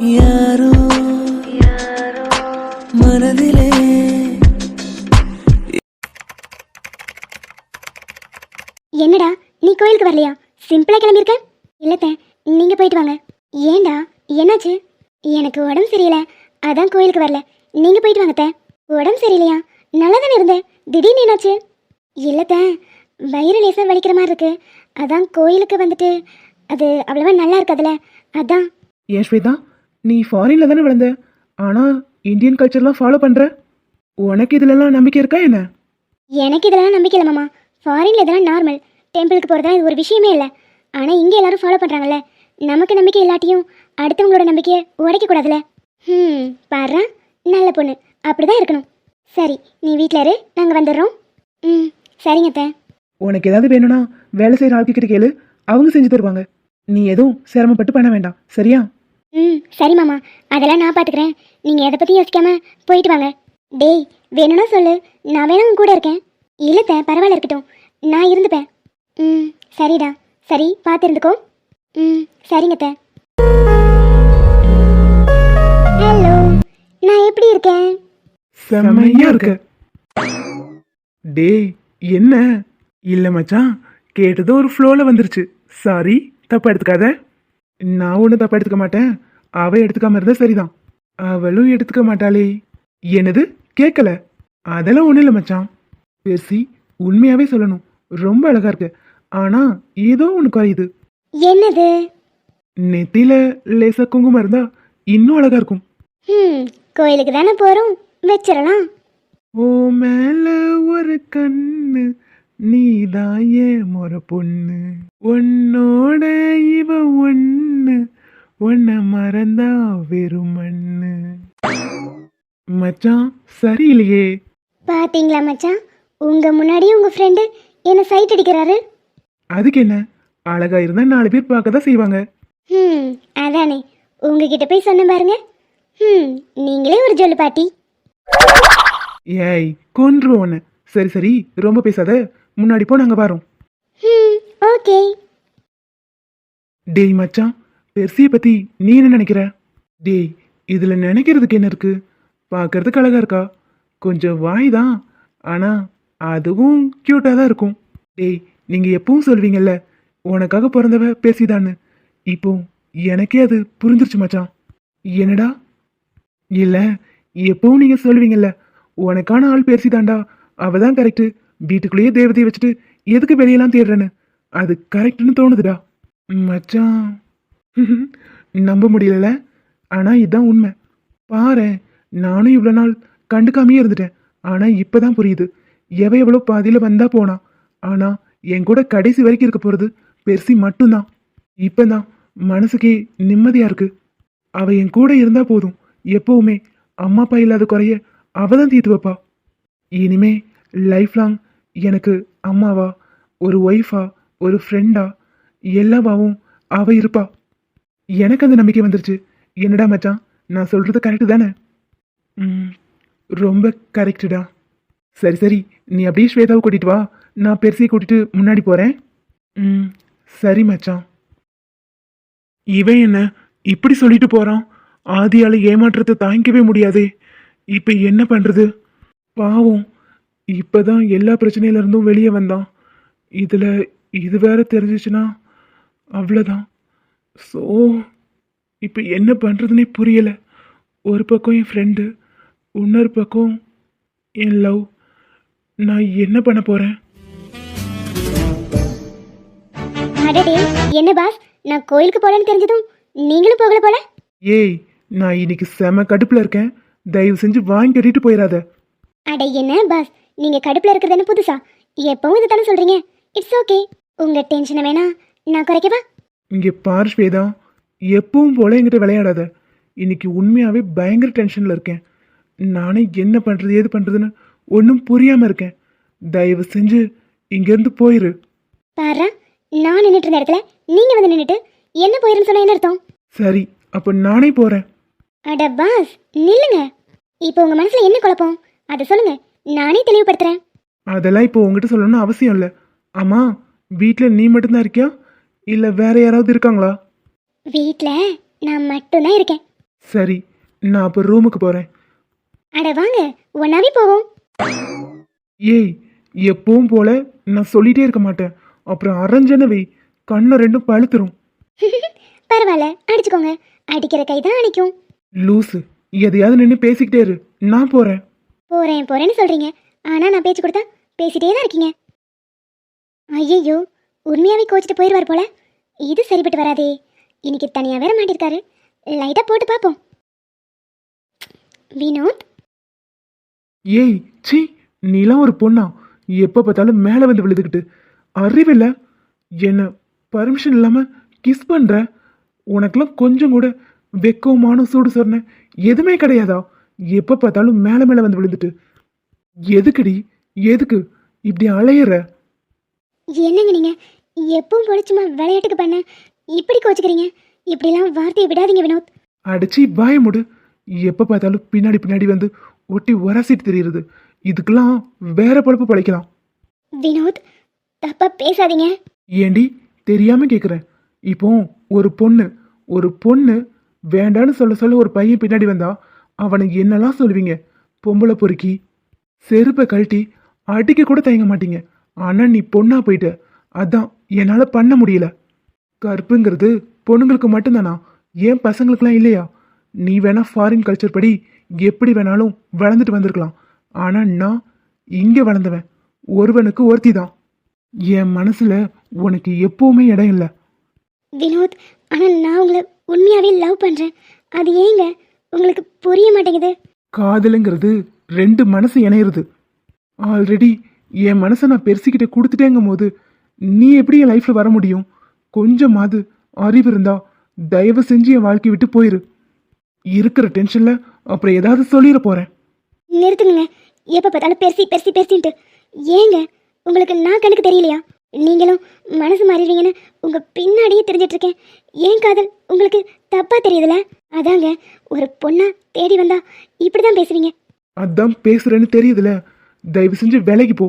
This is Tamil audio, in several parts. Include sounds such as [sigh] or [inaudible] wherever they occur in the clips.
யாரோ மனதிலே என்னடா நீ கோயிலுக்கு வரலையா? சிம்பிளா கிளம்பியிருக்க? இல்லத்த நீங்க போயிட்டு வாங்க. ஏன்டா என்னாச்சு? எனக்கு உடம்பு சரியில்லை. அதான் கோயிலுக்கு வரல. நீங்க போயிட்டு வாங்க. உடம்பு சரியில்லையா? நல்லா தானே இருந்தேன் திடீர்னு என்னாச்சு? இல்லத்த வயிறு லேசா வலிக்கிற மாதிரி இருக்கு. அதான் கோயிலுக்கு வந்துட்டு அது அவ்வளவா நல்லா இருக்காதுல்ல. அதான். ஏன் ஸ்வேதா? நீ ஃபாரின்ல தானே வளர்ந்த? ஆனா இந்தியன் கல்ச்சர்லாம் ஃபாலோ பண்ற? உனக்கு இதுலலாம் நம்பிக்கை இருக்கா என்ன? எனக்கு இதெல்லாம் நம்பிக்கை இல்லை மாமா. ஃபாரின்ல இதெல்லாம் நார்மல் டெம்பிளுக்கு போகிறதுலாம் இது ஒரு விஷயமே இல்லை. ஆனால் இங்கே எல்லாரும் ஃபாலோ பண்ணுறாங்கல்ல நமக்கு நம்பிக்கை இல்லாட்டியும் அடுத்தவங்களோட நம்பிக்கையை உடைக்கக்கூடாதுல்ல ம் பாரு நல்ல பொண்ணு. அப்படிதான் இருக்கணும். சரி நீ வீட்டில் இரு. நாங்கள் வந்துடுறோம். ம் சரிங்க அத்தை. உனக்கு ஏதாவது வேணும்னா வேலை செய்கிற ஆட்கிட்ட கேளு. அவங்க செஞ்சு தருவாங்க. நீ எதுவும் சிரமப்பட்டு பண்ண வேண்டாம். சரியா? ம் சரி மாமா. அதெல்லாம் நான் பார்த்துக்கிறேன் நீங்கள் எதை பற்றி யோசிக்காம போயிட்டு வாங்க. டேய் வேணும்னா சொல்லு. நான் வேணும் உன் கூட இருக்கேன். இல்லத்த பரவாயில்ல இருக்கட்டும். நான் இருந்துப்பேன். ம் சரிடா. சரி பார்த்து இருந்துக்கோ. ம் சரிங்க ஹலோ நான் எப்படி இருக்கேன்? செம்மையா இருக்க. டேய் என்ன? இல்ல மச்சான் கேட்டது ஒரு ஃப்ளோல வந்துருச்சு. சாரி தப்பா எடுத்துக்காத. நான் ஒன்றும் தப்பா எடுத்துக்க மாட்டேன். அவ எடுத்துக்காம இருந்தா சரிதான். அவளும் எடுத்துக்க மாட்டாளே. என்னது? கேட்கல அதெல்லாம் ஒன்றும் இல்லை மச்சான். பேசி உண்மையாவே சொல்லணும். ரொம்ப அழகா இருக்கு. ஆனா ஏதோ ஒன்று குறையுது. என்னது? நெத்தியில லேசா குங்குமம் இருந்தா இன்னும் அழகா இருக்கும். ம் கோயிலுக்கு தானே போகிறோம் வச்சிடலாம். ஓ மேல ஒரு கண்ணு. ஏன் முறை பொண்ணு. உன்னோட இவ ஒண்ணு. உன்னை மறந்தா வெறும் மண்ணு. மச்சான் சரியில்லையே. பாத்தீங்களா மச்சான்? உங்க முன்னாடி உங்க ஃப்ரெண்டு என்ன சைட் அடிக்கிறாரு? அதுக்கு என்ன? அழகா இருந்தா நாலு பேர் பார்க்க தான் செய்வாங்க. ம் அதானே. உங்ககிட்ட போய் சொன்ன பாருங்க. ம் நீங்களே ஒரு ஜொல்லு பாட்டி. ஏய் கொன்று சரி சரி ரொம்ப பேசாத. முன்னாடி போ நாங்க வரோம். ஓகே. டேய் மச்சான் பெர்சியை பத்தி நீ என்ன நினைக்கிற? டேய் இதுல நினைக்கிறதுக்கு என்ன இருக்கு? பார்க்கறதுக்கு அழகா இருக்கா? கொஞ்சம் வாய் தான். ஆனா அதுவும் கியூட்டா தான் இருக்கும். டேய் நீங்க எப்பவும் சொல்வீங்கல்ல உனக்காக பிறந்தவ பேசிதான்னு. இப்போ எனக்கே அது புரிஞ்சிருச்சு மச்சான். என்னடா? இல்ல எப்பவும் நீங்க சொல்லுவீங்கல்ல உனக்கான ஆள் பேசிதாண்டா அவ தான் கரெக்டு வீட்டுக்குள்ளேயே தேவதையை வச்சுட்டு எதுக்கு வெளியெல்லாம் தேடுறேன்னு? அது கரெக்டுன்னு தோணுதுடா. மச்சான். [laughs] நம்ப முடியல ஆனால் இதுதான் உண்மை. பாரு நானும் இவ்வளோ நாள் கண்டுக்காமையே இருந்துட்டேன். இப்போ தான் புரியுது. எவ எவ்வளோ பாதியில் வந்தால் போனான் ஆனால் என் கூட கடைசி வரைக்கும் இருக்க போகிறது பெருசி மட்டும்தான். இப்பதான் மனசுக்கே நிம்மதியாக இருக்கு. அவள் என் கூட இருந்தால் போதும். எப்போவுமே அம்மா அப்பா இல்லாத குறைய அவள் தான் தீர்த்து வைப்பா. இனிமே லைஃப் லாங் எனக்கு அம்மாவா ஒரு ஒய்ஃபா ஒரு ஃப்ரெண்டா எல்லாவாவும் அவ இருப்பா. எனக்கு அந்த நம்பிக்கை வந்துருச்சு. என்னடா மச்சான் நான் சொல்கிறது கரெக்டு தானே? ம், ரொம்ப கரெக்டுடா சரி சரி நீ அப்படியே ஸ்வேதாவை கூட்டிட்டு வா. நான் பெருசியை கூட்டிட்டு முன்னாடி போகிறேன் ம் சரி மச்சான். இவன் என்ன இப்படி சொல்லிட்டு போகிறான் ஆதியால் ஏமாற்றத்தை தாங்கிக்கவே முடியாதே. இப்போ என்ன பண்ணுறது பாவம். இப்பதான் எல்லா பிரச்சனையில இருந்தும் வெளியே வந்தான். இதுல இது வேற தெரிஞ்சிச்சுன்னா அவ்வளோதான் ஸோ இப்போ என்ன பண்ணுறதுனே புரியல. ஒரு பக்கம் என் ஃப்ரெண்டு இன்னொரு பக்கம் என் லவ் நான் என்ன பண்ண போகிறேன் என்ன பாஸ் நான் கோயிலுக்கு போகலன்னு தெரிஞ்சதும் நீங்களும் போகல போல? ஏய் நான் இன்னைக்கு செம கடுப்பில் இருக்கேன். தயவு செஞ்சு வாங்கி கட்டிட்டு போயிடாத. அட என்ன பாஸ் நீங்க கடுப்புல இருக்கிறது என்ன புதுசா? எப்பவும் இது தானே சொல்றீங்க? இட்ஸ் ஓகே உங்க டென்ஷனை வேணா நான் குறைக்கவா? இங்கே பாரு ஸ்வேதா எப்பவும் போல என்கிட்ட விளையாடாத. இன்னைக்கு உண்மையாகவே பயங்கர டென்ஷனில் இருக்கேன். நானே என்ன பண்ணுறது ஏது பண்ணுறதுன்னு ஒன்றும் புரியாமல் இருக்கேன். தயவு செஞ்சு இங்கேருந்து போயிரு. பாரு நான் நின்றுட்டு இருந்த இடத்துல நீங்க வந்து நின்றுட்டு என்ன போயிருன்னு சொன்னா என்ன அர்த்தம்? சரி அப்போ நானே போகிறேன் அட பாஸ் நில்லுங்க. இப்போ உங்க மனசுல என்ன குழப்பம்? அதை சொல்லுங்க. நானே தெளிவுபடுத்துறேன். அதெல்லாம் இப்போ உங்ககிட்ட சொல்லணும்னு அவசியம் இல்லை. அம்மா வீட்டில் நீ மட்டும்தான் இருக்கியா? இல்லை வேற யாராவது இருக்காங்களா? வீட்டில் நான் மட்டும்தான் இருக்கேன். சரி நான் அப்போ ரூமுக்கு போகிறேன் அட வாங்க ஒன்னாவே போவோம். ஏய் எப்பவும் போல நான் சொல்லிட்டே இருக்க மாட்டேன். அப்புறம் அரைஞ்சனவை கண்ணை ரெண்டும் பழுத்துரும். [laughs] பரவாயில்ல அடிச்சுக்கோங்க. அடிக்கிற கை தான் அடிக்கும் லூசு எதையாவது நின்று பேசிக்கிட்டே இரு. நான் போகிறேன் போகிறேன் போகிறேன்னு சொல்கிறீங்க ஆனால் நான் பேச்சு கொடுத்தா பேசிட்டே தான் இருக்கீங்க. ஐயையோ உண்மையாகவே கோச்சிட்டு போயிடுவார் போல. இது சரிப்பட்டு வராதே. இன்னைக்கு தனியாக வேற மாட்டிருக்காரு. லைட்டாக போட்டு பார்ப்போம். வினோத்? ஏய் சி நீலாம் ஒரு பொண்ணா. எப்போ பார்த்தாலும் மேலே வந்து விழுதுகிட்டு. அறிவில்ல. என்ன பர்மிஷன் இல்லாமல் கிஸ் பண்ணுற உனக்கெல்லாம் கொஞ்சம் கூட வெக்கமான சூடு சொன்ன எதுவுமே கிடையாதா? எப்போ பார்த்தாலும் மேலே மேலே வந்து விழுந்துட்டு. எதுக்குடி? எதுக்கு? இப்படி அலையிற? என்னங்க நீங்க? எப்பவும் போல சும்மா விளையாட்டுக்கு பண்ண. இப்படி கோச்சுக்கிறீங்க? இப்படிலாம் வார்த்தையை விடாதீங்க வினோத். அடிச்சு வாய முடு. எப்போ பார்த்தாலும் பின்னாடி பின்னாடி வந்து ஒட்டி உரசிட்டு தெரியுறது. இதுக்கெல்லாம் வேற பொழப்பு பழைக்கலாம். வினோத் தப்பா பேசாதீங்க. ஏண்டி? தெரியாம கேக்குறேன் இப்போ ஒரு பொண்ணு ஒரு பொண்ணு வேண்டான்னு சொல்ல சொல்ல ஒரு பையன் பின்னாடி வந்தா அவனுக்கு என்னெல்லாம் சொல்லுவீங்க? பொம்பளை பொறுக்கி செருப்பை கழட்டி அடிக்க கூட தயங்க மாட்டீங்க. ஆனால் நீ பொண்ணா போயிட்ட. அதான் என்னால் பண்ண முடியல. கற்புங்கிறது பொண்ணுங்களுக்கு மட்டும்தானா? ஏன் பசங்களுக்குலாம் இல்லையா? நீ வேணா ஃபாரின் கல்ச்சர் படி எப்படி வேணாலும் வளர்ந்துட்டு வந்திருக்கலாம். ஆனால் நான் இங்கே வளர்ந்தவன். ஒருவனுக்கு ஒருத்தி தான் என் மனசில் உனக்கு எப்பவுமே இடம் இல்லை. வினோத் ஆனால் நான் உங்களை உண்மையாகவே லவ் பண்ணுறேன் அது ஏங்க? உங்களுக்கு புரிய மாட்டேங்குது. காதலுங்கிறது ரெண்டு மனசு இணையிறது. ஆல்ரெடி என் மனசை நான் பெருசிக்கிட்ட கொடுத்துட்டேங்கும் போது நீ எப்படி என் லைஃப்ல வர முடியும்? கொஞ்சமாவது அறிவு இருந்தா தயவு செஞ்சு என் வாழ்க்கை விட்டு போயிரு. இருக்கிற டென்ஷன்ல அப்புறம் ஏதாவது சொல்லிட போறேன். நிறுத்துங்க. எப்ப பார்த்தாலும் பெருசி பெருசி பெருசின்ட்டு. ஏங்க உங்களுக்கு நான் கணக்கு தெரியலையா? நீங்களும் மனசு மாறிடுவீங்கன்னு உங்க பின்னாடியே தெரிஞ்சிட்டு இருக்கேன் ஏன் காதல் உங்களுக்கு தப்பா தெரியுதுல? அதாங்க ஒரு பொண்ணா தேடி வந்தா இப்படிதான் பேசுவீங்க அதான் பேசுறேன்னு தெரியுதுல. தயவு செஞ்சு விலைக்கு போ.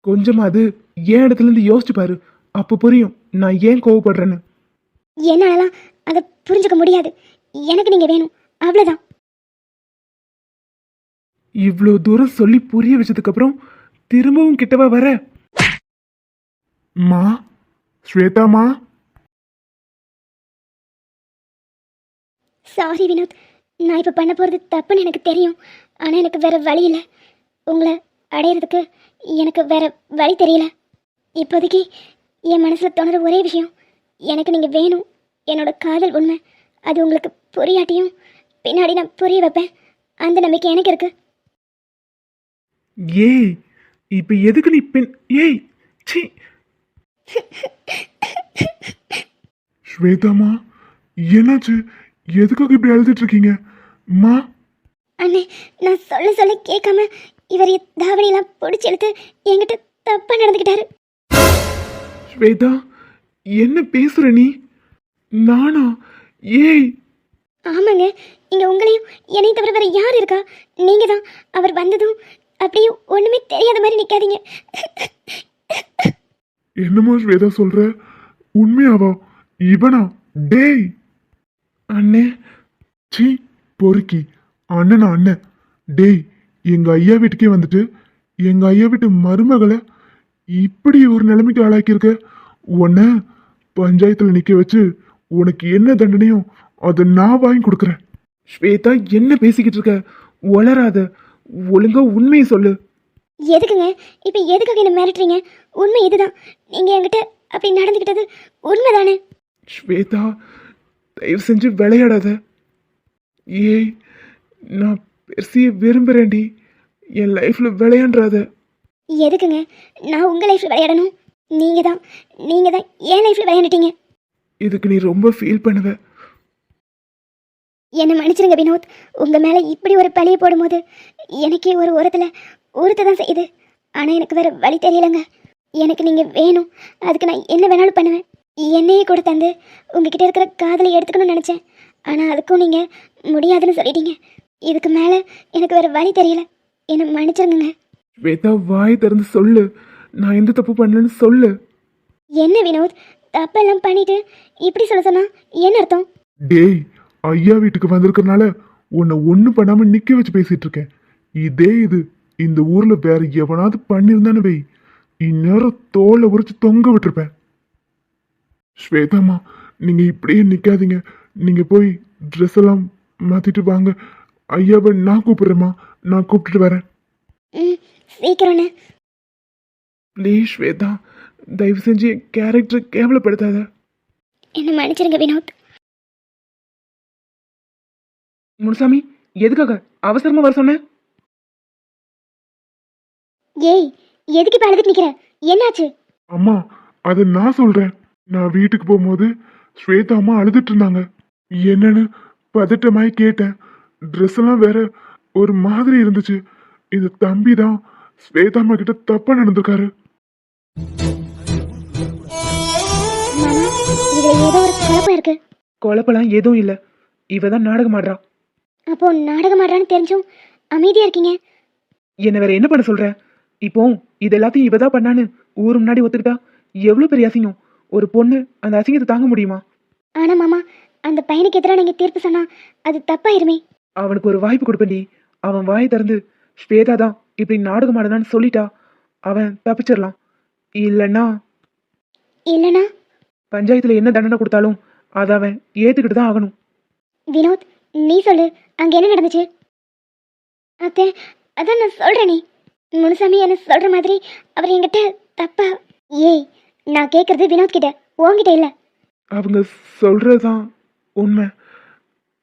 கொஞ்சமாவது என் இடத்துல இருந்து யோசிச்சு பாரு. அப்போ புரியும் நான் ஏன் கோவப்படுறேன்னு. என்னாலலாம் அதை புரிஞ்சுக்க முடியாது. எனக்கு நீங்க வேணும். அவ்வளவுதான். இவ்வளோ தூரம் சொல்லி புரிய வச்சதுக்கப்புறம் திரும்பவும் கிட்டவா வர? மா ஸ்வேதாமா சாரி வினோத். நான் இப்போ பண்ண போகிறது தப்புன்னு எனக்கு தெரியும். ஆனால் எனக்கு வேற வழி இல்லை. உங்களை அடையிறதுக்கு எனக்கு வேற வழி தெரியல. இப்போதைக்கு என் மனசில் தோணுற ஒரே விஷயம் எனக்கு நீங்கள் வேணும். என்னோட காதல் உண்மை. அது உங்களுக்கு புரியாட்டியும் பின்னாடி நான் புரிய வைப்பேன். அந்த நம்பிக்கை எனக்கு இருக்கு. ஏய் இப்ப எதுக்கு நீ பெண் ஏய் சி. [laughs] ஸ்வேதாமா என்னாச்சு? எதுக்காக இப்படி அழுதுட்டு இருக்கீங்க மா? அண்ணே நான் சொல்ல சொல்ல கேட்காம இவர் தாவணியெல்லாம் பிடிச்சி எடுத்து என்கிட்ட தப்பாக நடந்துக்கிட்டாரு. ஸ்வேதா என்ன பேசுற நீ? நானா? ஏய்! ஆமாங்க இங்க உங்களையும் என்னையும் தவிர வேற யார் இருக்கா? நீங்க தான் அவர் வந்ததும் அப்படியே ஒண்ணுமே தெரியாத மாதிரி நிக்காதீங்க. என்னமோ ஸ்வேதா சொல்ற? உண்மையாவா? இவனா? டேய்! அண்ணே. சி பொறுக்கி. அண்ணனா அண்ணன் டேய் எங்க ஐயா வீட்டுக்கே வந்துட்டு எங்க ஐயா வீட்டு மருமகளை இப்படி ஒரு நிலைமைக்கு ஆளாக்கியிருக்க? உன்னை பஞ்சாயத்துல நிக்க வச்சு உனக்கு என்ன தண்டனையும் அதை நான் வாங்கி கொடுக்குறேன். ஸ்வேதா என்ன பேசிக்கிட்டு இருக்க? வளராத ஒழுங்கா உண்மையை சொல்லு. எதுக்குங்க? இப்ப எதுக்காக என்ன மிரட்டுறீங்க? உண்மை இதுதான். நீங்க என்கிட்ட அப்படி நடந்துக்கிட்டது உண்மைதானே? ஸ்வேதா தயவு செஞ்சு விளையாடாத. ஏய் நான் பெருசிய விரும்புகிறேன்டி என் லைஃப்ல விளையாண்டாத. எதுக்குங்க? நான் உங்க லைஃப்ல விளையாடணும்? நீங்க தான் நீங்க தான் என் லைஃப்ல விளையாண்டுட்டீங்க. இதுக்கு நீ ரொம்ப ஃபீல் பண்ணுவ. என்னை மன்னிச்சிருங்க வினோத். உங்க மேல இப்படி ஒரு பழியை போடும்போது எனக்கே ஒரு உரத்துல உறுத்த தான் செய்யுது. ஆனா எனக்கு வேற வழி தெரியலங்க. எனக்கு நீங்க வேணும். அதுக்கு நான் என்ன வேணாலும் பண்ணுவேன். என்னையே கூட தந்து உங்ககிட்ட இருக்கிற காதலை எடுத்துக்கணும்னு நினைச்சேன். ஆனா அதுக்கும் நீங்க முடியாதுன்னு சொல்லிட்டீங்க. இதுக்கு மேல எனக்கு வேற வழி தெரியல. என்னை மன்னிச்சிருங்க ஸ்வேதா வாய் திறந்து சொல்லு. நான் எந்த தப்பு பண்ணலன்னு சொல்லு. என்ன வினோத்? தப்பெல்லாம் பண்ணிட்டு இப்படி சொல்ல சொன்னா என்ன அர்த்தம்? டேய் ஐயா வீட்டுக்கு வந்திருக்கறனால உன்னை ஒண்ணு பண்ணாம நிக்க வச்சு பேசிட்டு இருக்கேன். இதே இது. இந்த ஊர்ல வேற எவனாவது பண்ணியிருந்தானு வை. இந்நேரம் தோலை உரிச்சு தொங்க விட்டுருப்பேன். ஸ்வேதாம்மா நீங்க இப்படியே நிக்காதீங்க. நீங்க போய் ட்ரெஸ் எல்லாம் மாத்திட்டு வாங்க. ஐயாவை நான் கூப்பிடுறேம்மா. நான் கூப்பிட்டுட்டு வரேன். ம் சீக்கிரம்ண்ணே ப்ளீஸ் ஸ்வேதா தயவு செஞ்சு என் கேரக்டர் கேவலப்படுத்தாத. என்ன மன்னிச்சிருங்க வினோத். முனுசாமி எதுக்காக? அவசரமா வர சொன்னேன். ஏய் எதுக்கு இப்போ அழுதுட்டு நிற்கிற என்னாச்சு? அம்மா அதை நான் சொல்றேன். நான் வீட்டுக்கு போகும்போது ஸ்வேதா அம்மா அழுதுட்டு இருந்தாங்க. என்னன்னு பதட்டமாய் கேட்டேன். ட்ரெஸ் எல்லாம் வேற ஒரு மாதிரி இருந்துச்சு. இந்த தம்பி தான் ஸ்வேதா அம்மா கிட்ட தப்பா நடந்திருக்காரு குழப்பெல்லாம் எதுவும் இல்லை. இவ தான் நாடகம் ஆடுறா. அப்போ நாடகம் ஆடுறான்னு தெரிஞ்சும் அமைதியாக இருக்கீங்க. என்ன வேற என்ன பண்ண சொல்ற? இப்போ இது எல்லாத்தையும் இவ தான் பண்ணான்னு ஊர் முன்னாடி ஒத்துக்கிட்டா எவ்வளோ பெரிய அசிங்கம். ஒரு பொண்ணு அந்த அசிங்கத்தை தாங்க முடியுமா? ஆனால் மாமா அந்த பையனுக்கு எதிராக நீங்கள் தீர்ப்பு சொன்னால் அது தப்பாயிருமே. அவனுக்கு ஒரு வாய்ப்பு கொடுப்பேன்டி. அவன் வாயை திறந்து ஸ்வேதா தான் இப்படி நாடகம் ஆடுனான்னு சொல்லிட்டா அவன் தப்பிச்சிடலாம். இல்லைன்னா? இல்லைனா பஞ்சாயத்துல என்ன தண்டனை கொடுத்தாலும் அதை அவன் ஏத்துக்கிட்டு தான் ஆகணும். வினோத் நீ சொல்லு அங்கே என்ன நடந்துச்சு? அத்தை அதான் நான் சொல்கிறேனே முனுசாமி என்ன சொல்கிற மாதிரி அவர் என்கிட்ட தப்பா ஏய் நான் கேட்குறது வினோத் கிட்ட. உன்கிட்ட இல்லை. அவங்க சொல்றதுதான் உண்மை.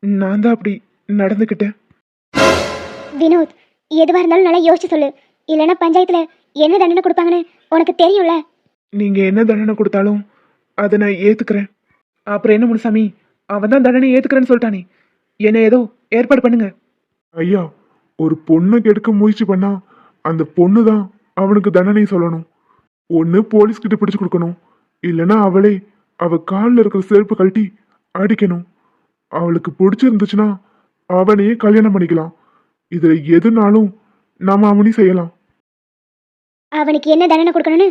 நான் தான் அப்படி நடந்துக்கிட்டேன். வினோத் எதுவாக இருந்தாலும் நல்லா யோசிச்சு சொல்லு. இல்லைன்னா பஞ்சாயத்தில் என்ன தண்டனை கொடுப்பாங்கன்னு உனக்கு தெரியும்ல? நீங்க என்ன தண்டனை கொடுத்தாலும் அதை நான் ஏத்துக்கிறேன். அப்புறம் என்ன முனுசாமி? அவன் தான் தண்டனை ஏத்துக்கிறேன்னு சொல்லிட்டானே. என்ன ஏதோ ஏற்பாடு பண்ணுங்க. ஐயா ஒரு பொண்ணை கெடுக்க முயற்சி பண்ணா அந்த பொண்ணு தான் அவனுக்கு தண்டனை சொல்லணும். ஒன்று போலீஸ் கிட்ட பிடிச்சு கொடுக்கணும். இல்லைன்னா அவளே அவ காலில் இருக்கிற செருப்பு கழட்டி அடிக்கணும். அவளுக்கு பிடிச்சிருந்துச்சுன்னா அவனையே கல்யாணம் பண்ணிக்கலாம். இதுல எதுனாலும் நாம அவனி செய்யலாம். அவனுக்கு என்ன தண்டனை கொடுக்கணும்னு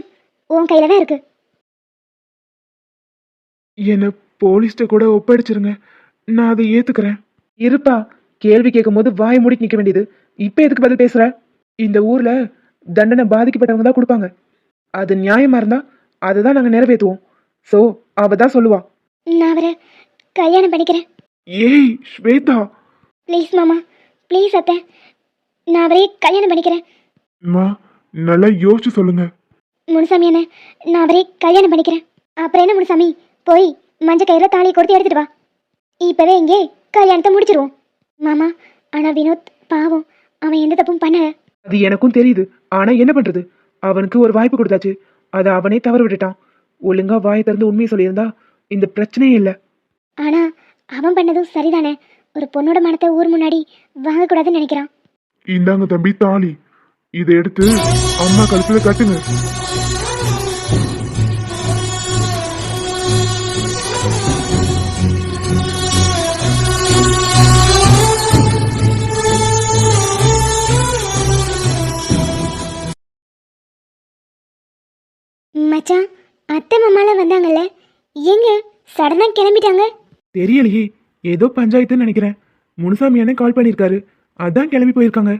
உன் கையில் தான் இருக்கு. என்னை போலீஸ்ட்ட கூட ஒப்படைச்சிருங்க. நான் அதை ஏத்துக்கிறேன். இருப்பா கேள்வி கேட்கும் போது வாய் மூடி நிற்க வேண்டியது. இப்போ எதுக்கு பதில் பேசுற? இந்த ஊர்ல தண்டனை பாதிக்கப்பட்டவங்க தான் கொடுப்பாங்க. அது நியாயமா இருந்தா அதை தான் நாங்கள் நிறைவேற்றுவோம். ஸோ அவ தான் சொல்லுவா. நான் அவரை கல்யாணம் பண்ணிக்கிறேன். ஏய் ஸ்வேதா. ப்ளீஸ் மாமா. ப்ளீஸ் அத்தை. நான் அவரே கல்யாணம் பண்ணிக்கிறேன். அம்மா நல்லா யோசிச்சு சொல்லுங்க. முனுசாமி என்ன நான் அவரே கல்யாணம் பண்ணிக்கிறேன். அப்புறம் என்ன முனுசாமி? போய் மஞ்சள் கயிறுல தாலியை கொடுத்து எடுத்துட்டு வா. இப்பவே இங்கே கல்யாணத்தை முடிச்சிருவோம். மாமா ஆனா வினோத் பாவம். அவன் எந்த தப்பும் பண்ணல. அது எனக்கும் தெரியுது. ஆனா என்ன பண்றது? அவனுக்கு ஒரு வாய்ப்பு கொடுத்தாச்சு. அதை அவனே தவறு விட்டுட்டான். ஒழுங்கா வாயை திறந்து உண்மையை சொல்லியிருந்தா இந்த பிரச்சனையே இல்லை. ஆனா அவன் பண்ணதும் சரிதானே. ஒரு பொண்ணோட மனத்தை ஊர் முன்னாடி வாங்கக்கூடாதுன்னு நினைக்கிறான். இந்தாங்க தம்பி தாலி. இதை எடுத்து அம்மா கழுத்துல கட்டுங்க. மச்சான் அத்தை மாமாலாம் வந்தாங்கல்ல. எங்க சடனா கிளம்பிட்டாங்க. தெரியலையே ஏதோ பஞ்சாயத்துன்னு நினைக்கிறேன். முனுசாமி அண்ணன் கால் பண்ணியிருக்காரு. அதான் கிளம்பி போயிருக்காங்க.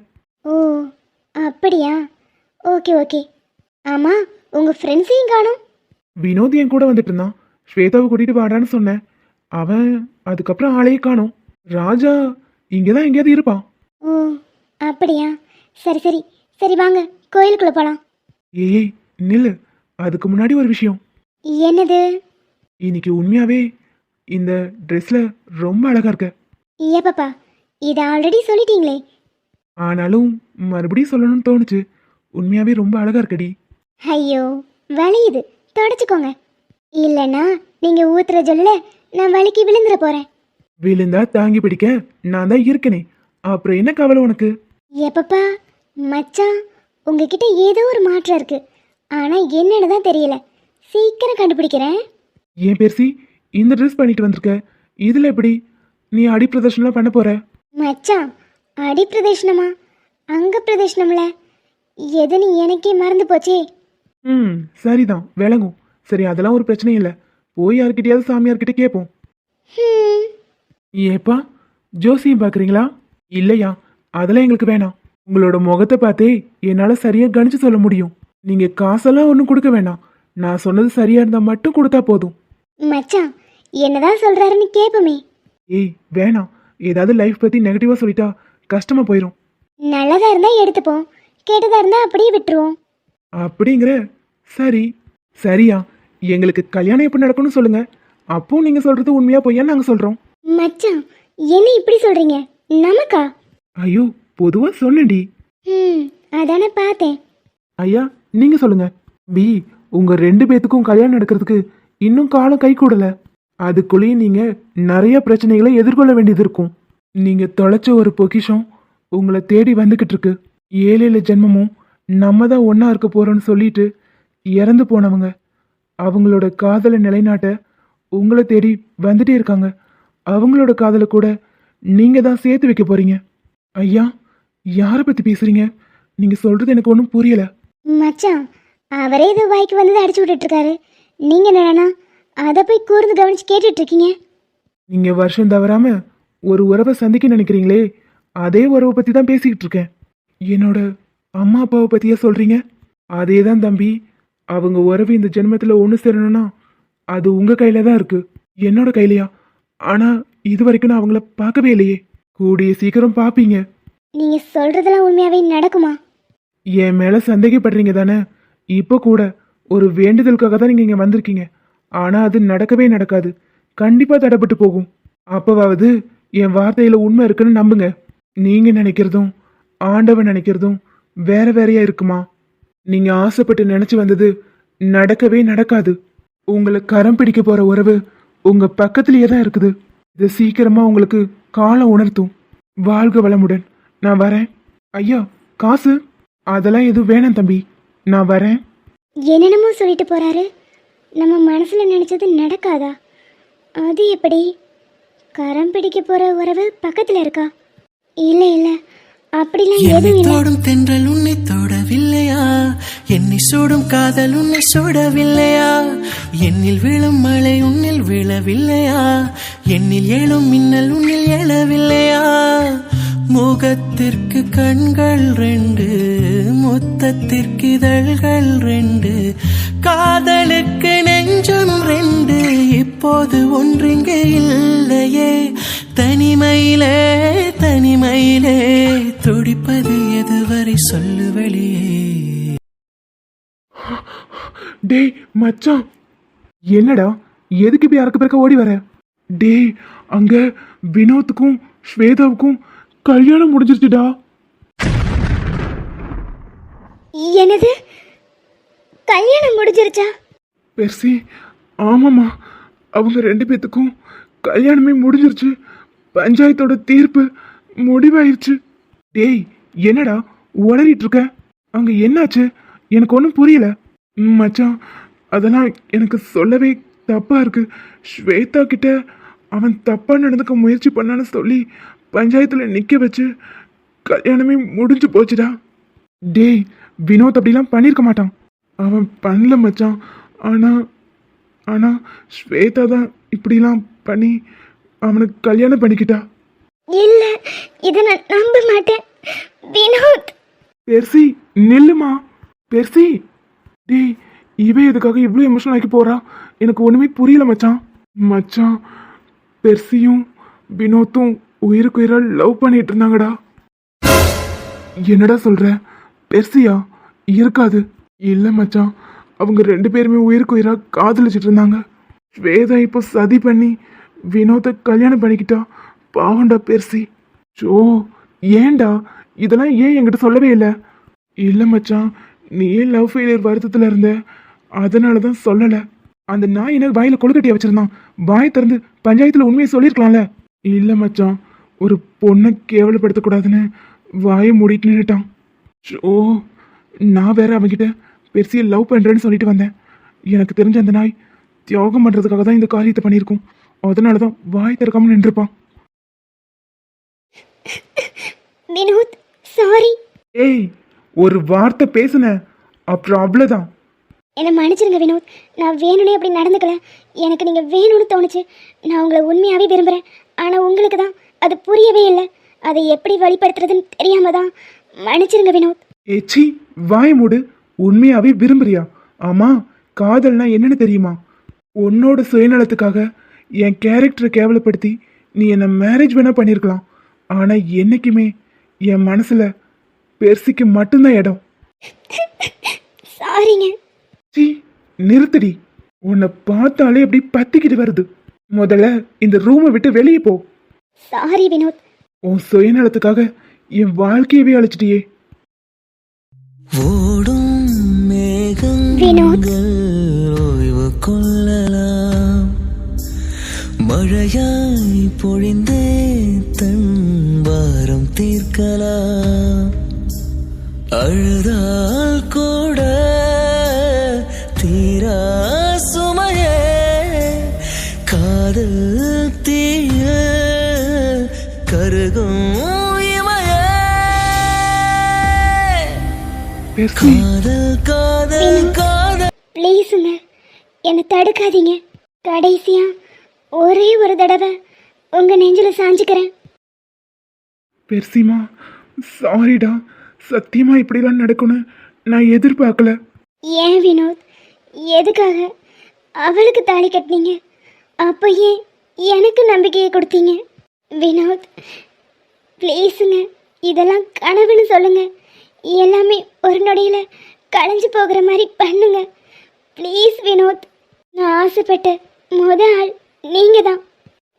ஓ அப்படியா? Okay okay. ஆமா உங்க ஃப்ரெண்ட்ஸையும் காணும். வினோத் என் கூட வந்துட்டு இருந்தான். ஸ்வேதாவை கூட்டிட்டு வாடான்னு சொன்னேன். அவன் அதுக்கப்புறம் ஆளையே காணோம். ராஜா இங்கே தான் எங்கேயாவது இருப்பான். ஓ அப்படியா? சரி சரி. சரி வாங்க கோயிலுக்குள்ள போலாம். ஏய் நில்லு. அதுக்கு முன்னாடி ஒரு விஷயம். என்னது? இன்னைக்கு உண்மையாவே இந்த ட்ரெஸ்ல ரொம்ப அழகா இருக்க. ஏப்பாப்பா இதை ஆல்ரெடி சொல்லிட்டீங்களே. ஆனாலும் மறுபடியும் சொல்லணும்னு தோணுச்சு. உண்மையாவே ரொம்ப அழகா இருக்கடி. ஐயோ வலியுது தொடச்சுக்கோங்க. இல்லைன்னா நீங்க ஊத்துற ஜொல்ல நான் வலிக்கு விழுந்துட போறேன். விழுந்தா தாங்கி பிடிக்க நான் தான் இருக்கனே. அப்புறம் என்ன கவலை உனக்கு? எப்பப்பா மச்சான் உங்ககிட்ட ஏதோ ஒரு மாற்றம் இருக்கு. ஆனா என்னன்னு தான் தெரியல. சீக்கிரம் கண்டுபிடிக்கிறேன். ஏன் பெருசி இந்த ட்ரெஸ் பண்ணிட்டு வந்திருக்க? இதுல எப்படி? நீ அடி பிரதர்ஷனம்லாம் பண்ண போற? மச்சான் அடி பிரதேசனமா அங்க பிரதேசனம்ல எதுன்னு எனக்கே மறந்து போச்சே. ம் சரிதான் விளங்கும். சரி அதெல்லாம் ஒரு பிரச்சனையும் இல்லை. போய் யார்கிட்டயாவது சாமியார்கிட்ட கேட்போம் ஹம், ஏப்பா ஜோசியம் பார்க்குறீங்களா இல்லையா அதெல்லாம் எங்களுக்கு வேணாம். உங்களோட முகத்தை பார்த்தே என்னால் சரியாக கணிச்சு சொல்ல முடியும். நீங்கள் காசெல்லாம் ஒன்றும் கொடுக்க வேணாம். நான் சொன்னது சரியாக இருந்தால் மட்டும் கொடுத்தா போதும். மச்சான் என்னதான் சொல்றாருன்னு கேட்போமே ஏய் வேணாம். ஏதாவது லைஃப் பற்றி நெகட்டிவாக சொல்லிட்டா கஷ்டமாக போயிடும் நல்லதா இருந்தா எடுத்துப்போம். கெட்டதா இருந்தா அப்படியே விட்டுருவோம். அப்படிங்கிற சரி. சரியா. எங்களுக்கு கல்யாணம் எப்போ நடக்கும்னு சொல்லுங்க. அப்போ நீங்கள் சொல்கிறது உண்மையா பொய்யா நாங்கள் சொல்கிறோம் மச்சான் என்ன இப்படி சொல்றீங்க? நமக்கா? ஐயோ பொதுவாக சொன்னேன்டி. ம் அதானே பார்த்தேன். ஐயா நீங்க சொல்லுங்க. பி உங்க ரெண்டு பேத்துக்கும் கல்யாணம் நடக்கிறதுக்கு இன்னும் காலம் கை கூடல. அதுக்குள்ளேயும் நீங்க நிறைய பிரச்சனைகளை எதிர்கொள்ள வேண்டியது இருக்கும். நீங்க தொலைச்ச ஒரு பொக்கிஷம் உங்களை தேடி வந்துகிட்டு இருக்கு. ஏழேழு ஜென்மமும் நம்ம தான் ஒன்றா இருக்க போறோம்னு சொல்லிட்டு இறந்து போனவங்க அவங்களோட காதலை நிலைநாட்ட உங்களை தேடி வந்துட்டே இருக்காங்க. அவங்களோட காதலை கூட நீங்க தான் சேர்த்து வைக்க போறீங்க. ஐயா யாரை பத்தி பேசுறீங்க? நீங்க சொல்றது எனக்கு ஒன்றும் புரியலை. மச்சான் அவரே இது வாய்க்கு வந்ததை அடிச்சு விட்டுட்டு இருக்காரு நீங்க என்னன்னா அதை போய் கூர்ந்து கவனிச்சு கேட்டுட்டு இருக்கீங்க நீங்க வருஷம் தவறாம ஒரு உறவை சந்திக்க நினைக்கிறீங்களே அதே உறவை பத்தி தான் பேசிக்கிட்டு இருக்கேன் என்னோட அம்மா அப்பாவை பத்தியா சொல்றீங்க? அதே தான் தம்பி அவங்க உறவு இந்த ஜென்மத்துல ஒன்று சேரணும்னா அது உங்க கையில தான் இருக்கு. என்னோட கையிலையா? ஆனா இது வரைக்கும் நான் அவங்கள பார்க்கவே இல்லையே. கூடிய சீக்கிரம் பார்ப்பீங்க நீங்க சொல்றதெல்லாம் உண்மையாவே நடக்குமா? என் மேலே சந்தேகப்படுறீங்க தானே? இப்போ கூட ஒரு வேண்டுதலுக்காக தான் நீங்கள் இங்கே வந்திருக்கீங்க. ஆனால் அது நடக்கவே நடக்காது. கண்டிப்பாக தடைப்பட்டு போகும். அப்போவாவது என் வார்த்தையில் உண்மை இருக்குன்னு நம்புங்க. நீங்கள் நினைக்கிறதும் ஆண்டவன் நினைக்கிறதும் வேற வேறையா இருக்குமா? நீங்கள் ஆசைப்பட்டு நினச்சி வந்தது நடக்கவே நடக்காது. உங்களை கரம் பிடிக்க போகிற உறவு உங்கள் பக்கத்திலேயே தான் இருக்குது. இது சீக்கிரமாக உங்களுக்கு காலம் உணர்த்தும். வாழ்க வளமுடன். நான் வரேன். ஐயா காசு? அதெல்லாம் எதுவும் வேணாம் தம்பி. நான் வரேன். என்னென்னமோ சொல்லிட்டு போறாரு. நம்ம மனசுல நினைச்சது நடக்காதா? அது எப்படி? கரம் பிடிக்க போற உறவு பக்கத்துல இருக்கா? இல்ல இல்ல. அப்படிலாம் என்னை எதுவும் இல்ல. தோடும் தென்றல் உன்னை தொடவில்லையா? என்னை சூடும் காதல் உன்னை சூடவில்லையா? என்னில் விழும் மழை உன்னில் விழவில்லையா? என்னில் எழும் மின்னல் உன்னில் எழவில்லையா? முகத்திற்கு கண்கள் ரெண்டு முத்தத்திற்கு இதழ்கள் ரெண்டு காதலுக்கு நெஞ்சம் ரெண்டு இப்போது ஒன்றிங்கே இல்லையே. தனிமையிலே தனிமையிலே துடிப்பது எதுவரை சொல்லு வெளியே. டேய் மச்சான். என்னடா? எதுக்கு இப்படி அறக்க பிறக்க ஓடி வர? டேய் அங்க வினோத்துக்கும் ஸ்வேதாவுக்கும் கல்யாணம் முடிஞ்சிருச்சுடா. என்னது? கல்யாணம் முடிஞ்சிருச்சா? பெர்சி ஆமாம்மா. அவங்க ரெண்டு பேத்துக்கும் கல்யாணமே முடிஞ்சிருச்சு. பஞ்சாயத்தோட தீர்ப்பு முடிவாயிருச்சு. டேய் என்னடா உளறிட்டு இருக்க அங்க என்னாச்சு? எனக்கு ஒன்றும் புரியல. மச்சான் அதெல்லாம் எனக்கு சொல்லவே தப்பா இருக்கு. ஸ்வேதா கிட்ட அவன் தப்பா நடந்துக்க முயற்சி பண்ணான்னு சொல்லி பஞ்சாயத்துல நிக்க வச்சு கல்யாணமே முடிஞ்சு போச்சுடா. டேய் வினோத் அப்படிலாம் பண்ணியிருக்க மாட்டான். அவன் பண்ணல மச்சான். ஆனா ஆனா ஸ்வேதா தான் இப்படிலாம் பண்ணி அவனுக்கு கல்யாணம் பண்ணிக்கிட்டா. இல்ல இதை நான் நம்ப மாட்டேன். வினோத்! பெர்சி நில்லுமா? பெர்சி! டேய் இவ எதுக்காக இவ்வளோ எமோஷனல் ஆக்கி போறா? எனக்கு ஒண்ணுமே புரியல மச்சான். மச்சான் பெர்சியும் வினோத்தும் உயிருக்குயிரா லவ் பண்ணிட்டு இருந்தாங்கடா என்னடா சொல்ற? பெர்சியா இருக்காது. இல்ல மச்சான் அவங்க ரெண்டு பேருமே உயிருக்குயிரா காதலிச்சிட்டு இருந்தாங்க ஸ்வேதா இப்போ சதி பண்ணி வினோத்தை கல்யாணம் பண்ணிக்கிட்டா. பாவண்டா பெர்சி. ஜோ ஏன்டா? இதெல்லாம் ஏன் என்கிட்ட சொல்லவே இல்லை? இல்லை மச்சான் நீ ஏன் லவ் ஃபெயிலியர் வருத்தத்தில் இருந்த. அதனால தான் சொல்லலை. அந்த நாய் என்ன வாயில் கொழுக்கட்டியை வச்சிருந்தான். வாய் திறந்து பஞ்சாயத்தில் உண்மையை சொல்லியிருக்கலாம்ல. இல்லை மச்சான் ஒரு பொண்ணை கேவலப்படுத்தக்கூடாதுன்னு வாயை மூடிட்டு நின்னுட்டான். ஷோ நான் வேற அவன்கிட்ட பெருசியை லவ் பண்ணுறேன்னு சொல்லிட்டு வந்தேன். எனக்கு தெரிஞ்ச அந்த நாய் தியாகம் பண்ணுறதுக்காக தான் இந்த காரியத்தை பண்ணியிருக்கோம். அதனால தான் வாய் திறக்காம நின்றுப்பான். வினோத் சாரி ஏய் ஒரு வார்த்தை பேசுன அப்புறம் அவ்வளோதான் என்னை மன்னிச்சிருங்க வினோத் நான் வேணும்னே அப்படி நடந்துக்கல. எனக்கு நீங்கள் வேணும்னு தோணுச்சு. நான் உங்களை உண்மையாகவே விரும்புகிறேன் ஆனால் உங்களுக்கு தான் அது புரியவே இல்லை. அதை எப்படி வெளிப்படுத்துறதுன்னு தெரியாம தான் மன்னிச்சிருங்க வினோத். ஏச்சி வாய் மூடு. உண்மையாவே விரும்புறியா? ஆமா காதல்னா என்னன்னு தெரியுமா? உன்னோட சுயநலத்துக்காக என் கேரக்டரை கேவலப்படுத்தி நீ என்னை மேரேஜ் வேணா பண்ணியிருக்கலாம் ஆனா என்னைக்குமே என் மனசுல பெர்சிக்கு மட்டும்தான் இடம். சாரிங்க சி நிறுத்தடி. உன்னை பார்த்தாலே அப்படி பத்திக்கிட்டு வருது. முதல்ல இந்த ரூமை விட்டு வெளியே போ. சாரி வினோத். உன் சுயநலத்துக்காக என் வாழ்க்கையவே அழைச்சிட்டியே. ஓடும் வினோத். மேகங்கள் ஓய்வு கொள்ளலாம். மழையாய் பொழிந்தே தன் பாரம் தீர்க்கலாம். அழுதால் கூட ப்ளீஸுங்க என்னை தடுக்காதீங்க. கடைசியா ஒரே ஒரு தடவை உங்க நெஞ்சில சாஞ்சுக்கிறேன். பெர்சிமா சாரிடா. சத்தியமா இப்படிலாம் நடக்கும்னு நான் எதிர்பார்க்கல. ஏன் வினோத்? எதுக்காக? அவளுக்கு தாலி கட்டினீங்க. அப்போ ஏன் எனக்கு நம்பிக்கையை கொடுத்தீங்க. வினோத் ப்ளீஸுங்க இதெல்லாம் கனவுன்னு சொல்லுங்க. எல்லாமே ஒரு நொடியில் களைஞ்சு போகிற மாதிரி பண்ணுங்க. ப்ளீஸ் வினோத் நான் ஆசைப்பட்ட முத ஆள் நீங்கள் தான்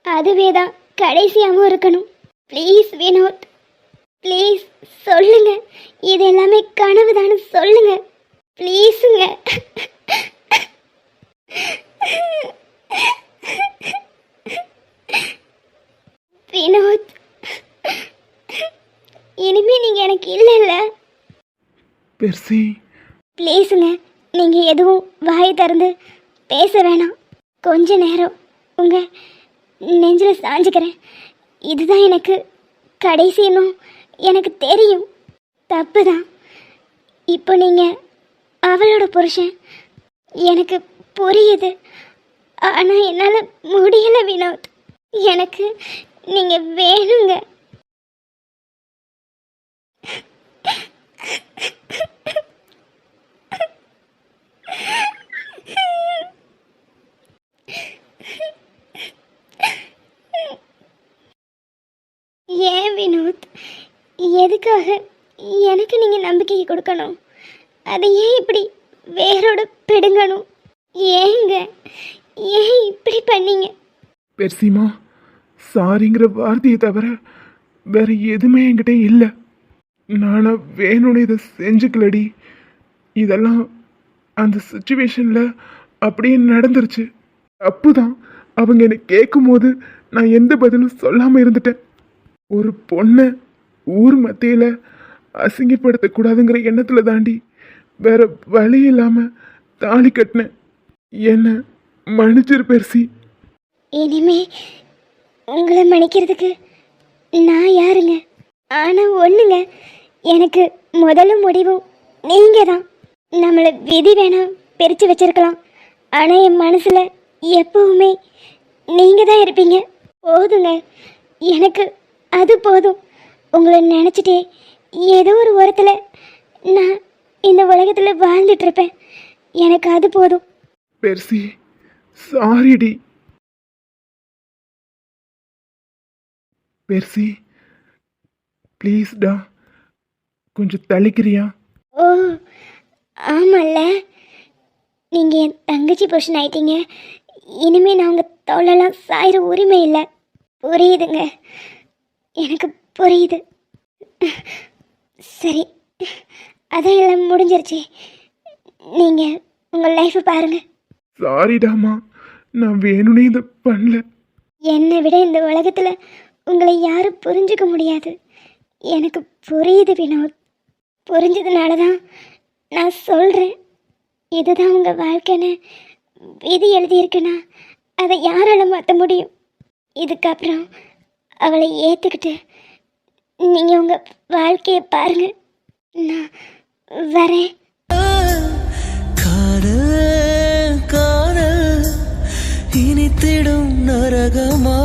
அதுவே தான் கடைசியாகவும் இருக்கணும். ப்ளீஸ் வினோத் ப்ளீஸ் சொல்லுங்க. இது எல்லாமே கனவு தானே சொல்லுங்க. ப்ளீஸுங்க வினோத் இனிமே நீங்கள் எனக்கு இல்லைல்ல. பெர்சி. ப்ளீஸுங்க நீங்கள் எதுவும் வாய் திறந்து பேச வேணாம். கொஞ்ச நேரம் உங்கள் நெஞ்சில் சாஞ்சுக்கிறேன். இதுதான் எனக்கு கடைசினும் எனக்கு தெரியும். தப்பு தான் இப்போ நீங்கள் அவளோட புருஷன். எனக்கு புரியுது. ஆனால் என்னால் முடியலை வினோத். எனக்கு நீங்கள் வேணுங்க. எதுக்காக எனக்கு நீங்கள் நம்பிக்கையை கொடுக்கணும்? அதை ஏன் இப்படி வேரோட பிடுங்கணும்? ஏங்க ஏன் இப்படி பண்ணீங்க? பெர்சிமா சாரிங்கிற வார்த்தையை தவிர வேற எதுவுமே என்கிட்ட இல்லை. நானா வேணும்னு இதை செஞ்சுக்கலடி. இதெல்லாம் அந்த சுச்சுவேஷனில் அப்படியே நடந்துருச்சு. தப்பு தான் அவங்க என்னை கேட்கும்போது நான் எந்த பதிலும் சொல்லாமல் இருந்துட்டேன். ஒரு பொண்ணை ஊர் மத்தியில் அசிங்கப்படுத்தக்கூடாதுங்கிற எண்ணத்தில் தாண்டி வேற வழி இல்லாமல் தாலி கட்டினேன். என்ன மன்னிச்சிரு பெருசி. இனிமே உங்களை மன்னிக்கிறதுக்கு நான் யாருங்க? ஆனால் ஒன்றுங்க எனக்கு முதலும் முடிவும் நீங்கள் தான் நம்மளை விதி வேணாம் பிரித்து வச்சிருக்கலாம். ஆனால் என் மனசில் எப்பவுமே நீங்கள் தான் இருப்பீங்க. போதுங்க. எனக்கு அது போதும். உங்களை நினச்சிட்டே ஏதோ ஒரு ஓரத்தில் நான் இந்த உலகத்தில் வாழ்ந்துட்டு இருப்பேன் எனக்கு அது போதும். பெர்சி சாரிடி. பெர்சி ப்ளீஸ்டா கொஞ்சம் தள்ளிக்கிறியா? ஓ ஆமாம்ல நீங்கள் என் தங்கச்சி புருஷன் ஆயிட்டீங்க. இனிமே நான் உங்கள் தோளெல்லாம் சாயிற உரிமை இல்லை. புரியுதுங்க. எனக்கு புரியுது. சரி அதான் எல்லாம் முடிஞ்சிருச்சு. நீங்கள் உங்கள் லைஃப்பை பாருங்கள் சாரிடாமா நான் வேணும்னே இதை பண்ணல. என்னை விட இந்த உலகத்தில் உங்களை யாரும் புரிஞ்சுக்க முடியாது. எனக்கு புரியுது வினோத். புரிஞ்சதுனால தான் நான் சொல்கிறேன் இதுதான் உங்கள் வாழ்க்கைன்னு விதி எழுதியிருக்குன்னா அதை யாரால மாற்ற முடியும்? இதுக்கப்புறம் அவளை ஏற்றுக்கிட்டு நீங்கள் உங்கள் வாழ்க்கையை பாருங்க. நான் வரேன். காதல் காதல் இனித்திடும் நரகமா?